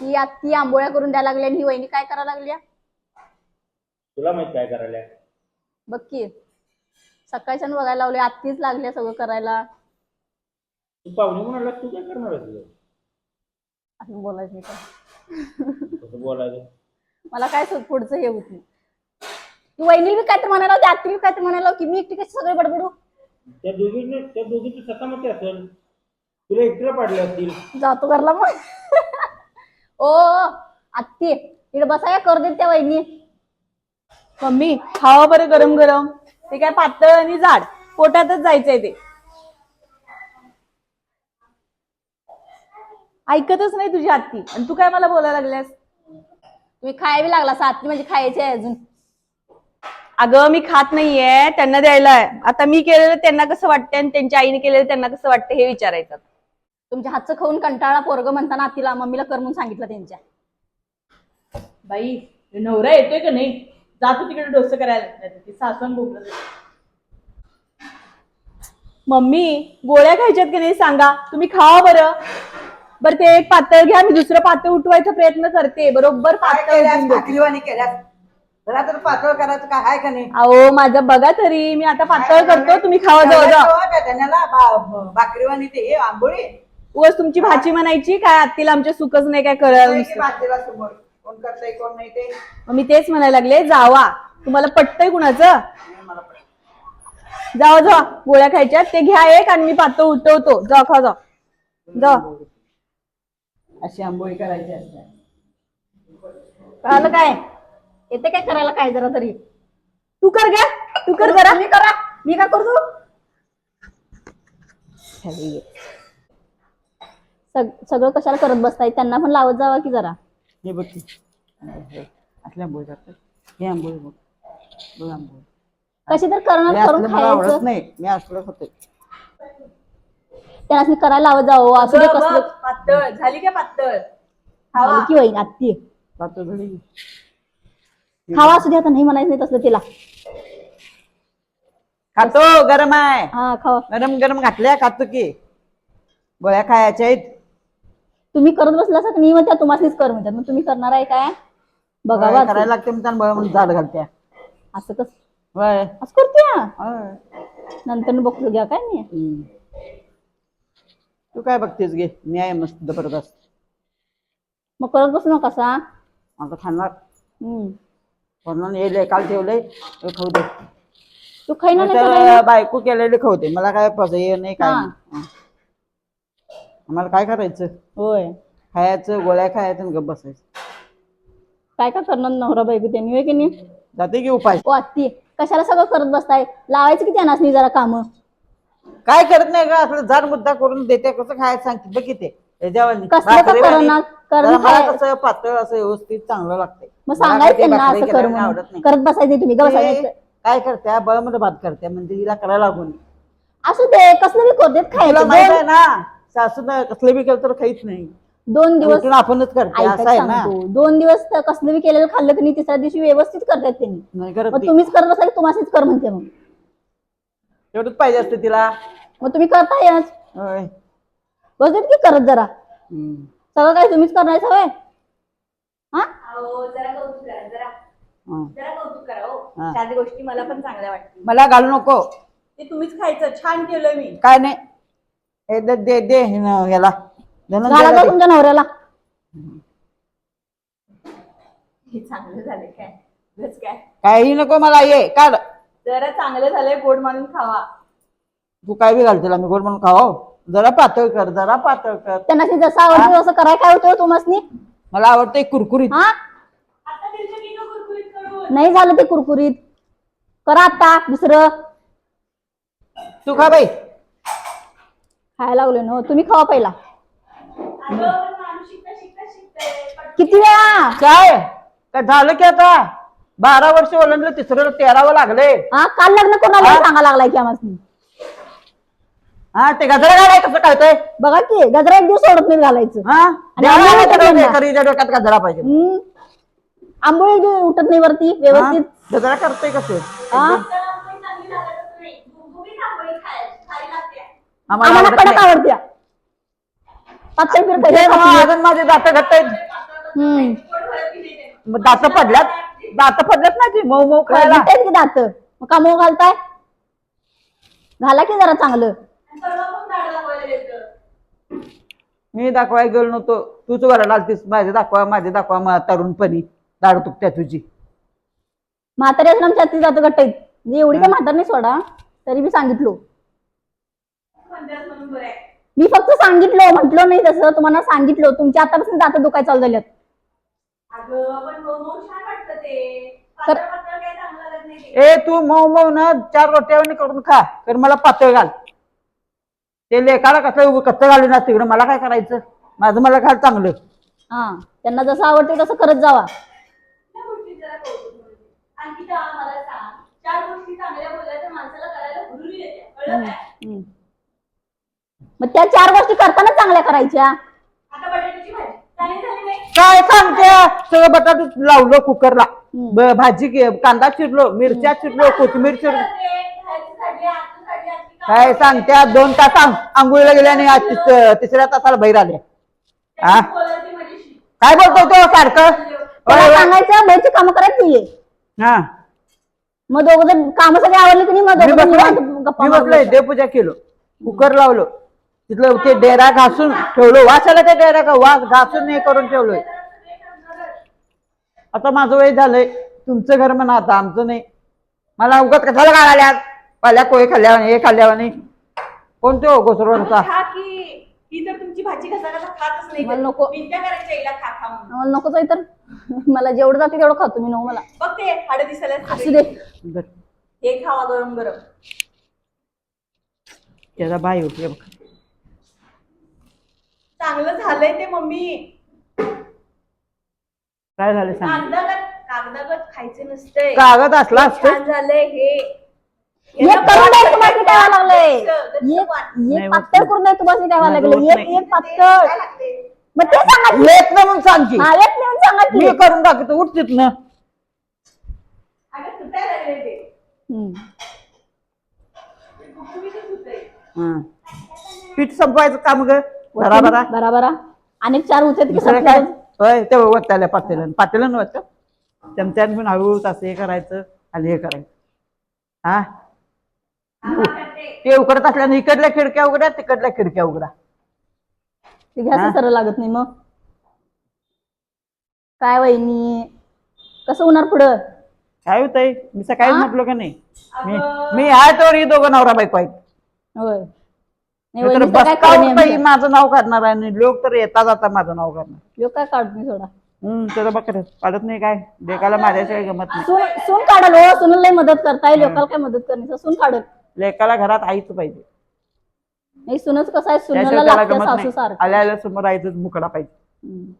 ती ती आंबोळ्या करून द्यायला लागल्या आणि ही वहिनी काय करायला लागल्या? तुला माहीत काय करायला? बघ की सकाळच्या बघायला लावले आत्तीच लागल्या सगळं करायला. तू पाहुणे म्हणाला तू काय करणार आहे तुझं? असं बोलायचं नाही का कसं बोलायचं? मला काय सु- पुढचं हे होत नाही. ती वहिनी बी काय तर म्हणायला होती आत्ती बी काय तर म्हणायला की मी एकटी कशी सगळे बडबडू? त्या दोघींनी त्या दोघींची सतामती असेल. तुला एकटीला पाडले असतील. जातो घरला मग. ओ आत्ती इकडे बसाया करू देत त्या वहिनी. मम्मी खावा बरं गरम गरम ते काय पातळ आणि जाड. पोटातच जायचंय ते. ऐकतच नाही तुझी आत्ती. आणि तू काय मला बोलायला लागल्यास? तुम्ही खायला लागला आत्ती म्हणजे खायचे आहे अजून. अगं मी खात नाहीये. त्यांना द्यायला आहे आता मी केलेलं त्यांना कसं वाटतंय आणि त्यांच्या आईने केलेलं त्यांना कसं वाटतं हे विचारायचं. तुमच्या हातचं खाऊन कंटाळा पोरग म्हणताना आत्तीला मम्मीला कर म्हणून सांगितलं त्यांच्या. बाई नवरा येतोय का नाही? जातो तिकडे डोसं करायला. ती बोलत मम्मी गोळ्या खायच्यात की नाही सांगा? तुम्ही खावा बरं. बरं ते एक पातळ घ्या मी दुसरं पातळ उठवायचा प्रयत्न करते. बरोबर काय पातळ केल्यास? उठवून देते. भाकरीवाणी केल्यास? जरा तर पातळ करायचं काय आहे का नाही? अहो माझं बघा तरी. मी आता पातळ करतो तुम्ही खावा जाऊ जा त्याला भाकरीवाणी ते हे आंबोळी. उगाच तुमची भाची म्हणायची काय आत्तीला आमच्या सुखच नाही काय कळलं नाही की भाजीला समोर. कोण करतंय कोण नाही ते. मग मी तेच म्हणायला लागले जावा. तुम्हाला पटतंय कुणाचं? मला. जावा जा गोळ्या खायच्या ते घ्या एक आणि मी पातळ उठवतो जा खा जा जा अशी आंबोळी करायची असते. कळालं काय? येते काय करायला काय जरा तरी? तू कर घ्या तू कर जरा. मी करा. मी काय करतो सग- सगळं कशाला करत बसताय? त्यांना पण लावत जावा की जरा. हे बघ की. असली आंबोळी करतात. हे आंबोळी बघ. बघ आंबोळी कशी तर हे करणं करून असलं मला आवडत खायचं. नाही. मी असलं होते. त्यांना करायला लावत जावं. असं ते कसलं. पातळ. झाली का पातळ? झाली की वही आत्ती. पातळ झाली. खावा असू दे आता नाही म्हणायचं नाही तसलं तिला. खातो गरम आहे. हा खावा. गरम गरम घातल्या खातो की. गोळ्या खायच्या आहेत. तुम्ही करत बसला असं नाही म्हणत्या तुम्हाच कर म्हणतात. मग तुम्ही करणार आहे काय? बघावा करायला लागते म्हणतात बळ म्हणून झाड घालत्या. असं कस? होय. असं करते होय. नंतर बघतो घ्या काय मी हम्म. तू काय बघतेस गे? मी आहे मस्त जबरदस्त. मग करत बसू नका कसा आता खाणार. हम्म. म्हणून येले काल ठेवले हे खाऊ दे. तू मी नाही तर तर बायको केलेले खाऊ दे. मला काय पस हे नाही काय हा. नाही. हा. आम्हाला काय करायचं? होय. खायचं गोळ्या खायचं आणि गप बसायचं. काय काय करणार नवरा बायको त्यांनी? होय की नाही? जाते की उपाय? ओ आत्ती कशाला सगळं करत बसताय? लावायचं की नाही जरा काम? काय करत नाही का आपलं जाड मुद्दा करून देते कसं खायचं सांगते? बघ की ते त्याच्यावानी. कसलं का भाकरीवाणी. करणार? करून जरा मला खाय- कसं पातळ असं व्यवस्थित चांगलं लागतंय. मग मला सांगायचं काय ते त्यांना भाकरी असं कर केल्याने म्हणून आवडत नाही. करत बसायचं तुम्ही ते काय करत्या? बळमध्ये भात करत्या म्हणजे तिला करायला लागून. असू दे कसलं बी करू देत तुला खायचं. माहीत आहे दोन- ना सासू कसलं बी केलं तर खाईच नाही. दोन दिवस आपणच करते ऐकत असं आहे ना. सांगतो दोन दिवस तर कसलं बी केलेलं खाल्लं की नाही तिसऱ्या दिवशी व्यवस्थित करतात त्यांनी. नाही करत मग ती. तुम्हीच करत बसला की तुम्हाच कर म्हणते मग. एवढंच पाहिजे असतं तिला. मग तुम्ही करतायच होय. की करत जरा. हम्म. सगळं काय तुम्हीच करणार सवय हा? जरा कौतुक करा जरा. हा. जरा कौतुक करा हो. हा. चार गोष्टी मला पण चांगल्या वाटतील. मला घालू नको. ते तुम्हीच खायचं छान केलं मी. काय नाही. हे दे दे दे हे न- याला दे. तुमच्या नवऱ्याला? हे चांगलं झालं काय? बस काय? काही नको मला ये काढ. जरा चांगलं झालंय गोड म्हणून खावा. तू काय बी घालतील आम्ही गोड म्हणून खाओ जरा पातळ कर जरा पातळ कर. त्यांना ते जसं आवडतं तसं कराय काय होतं तुम्हाला मला आवडतंय कुरकुरीत. हा? आता त्यांच्या मी कुरकुरीत करून नाही झालं ते कुरकुरीत. करा आता दुसरं. तू खा बाई. खायला लागले ना तुम्ही खावा पहिला. किती वेळा? काय? काय झालं की आता? बारा वर्ष ओलांडलं तिसरं तेरावं लागले. हा काल लग्न कोणाला सांगा लागलाय की आम्हाला हा ते गजरा घालाय कसं कळतंय? बघा की गजरा एक दिवस सोडत नाही घालायचं. हा? देवाला. करीच्या डोक्यात गजरा पाहिजे. हम्म. आंबोळी उठत नाही वरती हा? व्यवस्थित गजरा करतोय कसं? हा चांगली लागतच नाही गुबगुबीत आंबोळी खायची खायला लागते आम्हाला आम्हाला आवडत कडक नाही. आवडत्या पातळ अजून माझे दात घट्ट आहेत. हम्म. मग दात पडल्यात. दात पडल्यात ना ती मऊ मऊ खायला? की दात? मग का मग घालताय? घाला की जरा चांगलं. मी दाखवाय गेलो नव्हतो. तूच वरड आलतीस. माझे दाखवा माझे दाखवा मा- तरुणपणी दारू तुकत्या तुझी. म्हातारी असून आमच्या हाती जातं गट्टाईत म्हणजे एवढी काय म्हातार नाही सोडा. तरी मी सांगितलो. मी फक्त सांगितलो म्हटलो नाही तसं तुम्हाला सांगितलं तुमच्या आतापासून दात दुखाय चालू झाल्यात ए तू मऊ मऊ ना चार रोट्यावणी करून खा तर मला पातळ घाल. ते लेकाला कसं कच्चं घालू ना तिकडं? मला काय करायचं? माझं मला घाल चांगलं. हा त्यांना जसं आवडते तसं करत जावा. हम्म. मग त्या चार गोष्टी करताना चांगल्या करायच्या. काय सांगते? सगळं बटाटू लावलं कुकरला. ब- भाजी के- कांदा चिरलो मिरच्या चिरलो कोथिंबीर चिरलो. काय सांगत्या दोन तास आंघोळीला गेल्या आणि आज तिस- तिसऱ्या तासाला बाहेर आल्या. हा काय बोलतो तो सारखं? त्याला होय, होय. सांगायचं बाईची कामं करायची. नाहीये हा. मग दोघ जण काम सगळे आवडली की नाही? मग मी दोघं जण बसलोय. निवांत गप्पा मी बसलोय. देवपूजा केलो. कुकर लावलो. तिथलं ते डेरा घासून ठेवलो. वाचायला ते डेरा का? वास घासून हे करून ठेवलोय. आता माझं वय झालंय. तुमचं घर म्हणा आता आमचं नाही. मला उगत कशाला गाळाल्यात पाल्या पोहे खाल्ल्यावाने हे खाल्ल्यावाने कोणतो घोसरवरचा खा की ही तर तुमची भाजी कसा कसा खातच नाही. मला नको. विद्या करायच्या हिला खा खा म्हणून. मला नकोच आहे तर. मला जेवढं जाते तेवढं खातो मी नको मला. बघ ते हाड दिसायला असू. दे. हे खावा गरम गरम त्याचा बाय होते बघ. चांगलं झालंय ते मम्मी. काय झालं सांग. कागदागत कागदागत खायचे नसते कागद असला असतो छान झालंय हे. एक करून तुम्हाला काय लागलंय. जसं एक वाट- एक पातळ करून द्यायचं तुम्हाला काय माझं लागलं. होत एक नाही. एक पातळ. काय लागते मग ते सांगा की. लेत ना मग सांग की हा एक नेऊन सांगा की. मी करून टाकतो उठ तिथनं. अगं तुटायला लागले ते. हम्म. गुपगुपीतच होतंय. हं. पीठ संपवायचं काम ग. बरा बरा. बरा बरा. आणि चार होते की दुसरं काय. होय ते वत्ताल्या पातेलं पातेलं वत्त चमच्याने पण हळू असं हे करायचं आणि हे करायचं. हा. ते उकडत असल्याने इकडल्या खिडक्या उघड्या तिकडल्या खिडक्या उघडा ते हा? सरळ लागत नाही मग. काय वहिनी? कसं होणार पुढं? काय होतंय? मी सकाळी? म्हटलो का नाही? मी आहे तर ही दोघं नवरा बायको आहेत. होय. नाही नाहीतर वहिनीचं काय बसता कळणे उठता माझं नाव काढणार आणि लोक तर येता जाता माझं नाव काढणार लोक काय काढत नाही सोडा? हम्म त्याचं बघ काढत नाही काय? लेकाला माझ्याशिवाय गमत नाही. सून सून काढल हो सून लय मदत करताय लोकांना काय मदत करण्याचं? सून काढल. लेकाला घरात आईच पाहिजे. नाही सुनच कसं आहे? सुनाला त्याला लागते गमत सासू नाही. सारखं. आल्या आल्या समोर आईच मुकडा पाहिजे. हम्म.